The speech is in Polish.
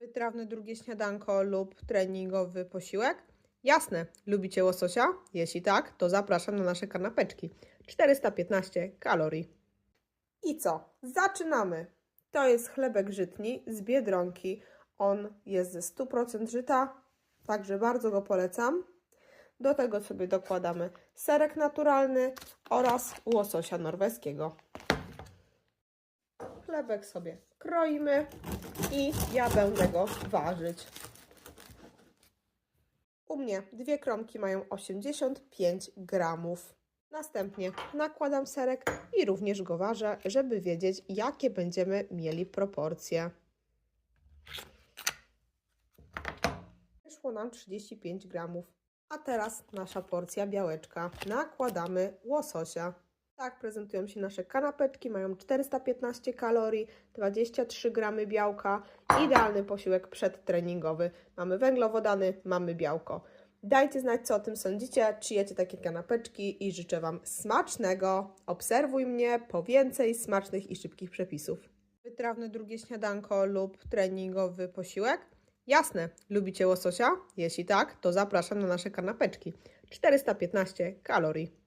Wytrawne drugie śniadanko lub treningowy posiłek? Jasne. Lubicie łososia? Jeśli tak, to zapraszam na nasze kanapeczki. 415 kalorii. I co? Zaczynamy! To jest chlebek żytni z Biedronki. On jest ze 100% żyta, także bardzo go polecam. Do tego sobie dokładamy serek naturalny oraz łososia norweskiego. Chlebek sobie kroimy i ja będę go ważyć. U mnie dwie kromki mają 85 gramów. Następnie nakładam serek i również go ważę, żeby wiedzieć, jakie będziemy mieli proporcje. Wyszło nam 35 gramów. A teraz nasza porcja białeczka. Nakładamy łososia. Tak prezentują się nasze kanapeczki. Mają 415 kalorii, 23 gramy białka. Idealny posiłek przedtreningowy. Mamy węglowodany, mamy białko. Dajcie znać, co o tym sądzicie, czy jecie takie kanapeczki i życzę Wam smacznego. Obserwuj mnie po więcej smacznych i szybkich przepisów. Wytrawne drugie śniadanko lub treningowy posiłek? Jasne. Lubicie łososia? Jeśli tak, to zapraszam na nasze kanapeczki. 415 kalorii.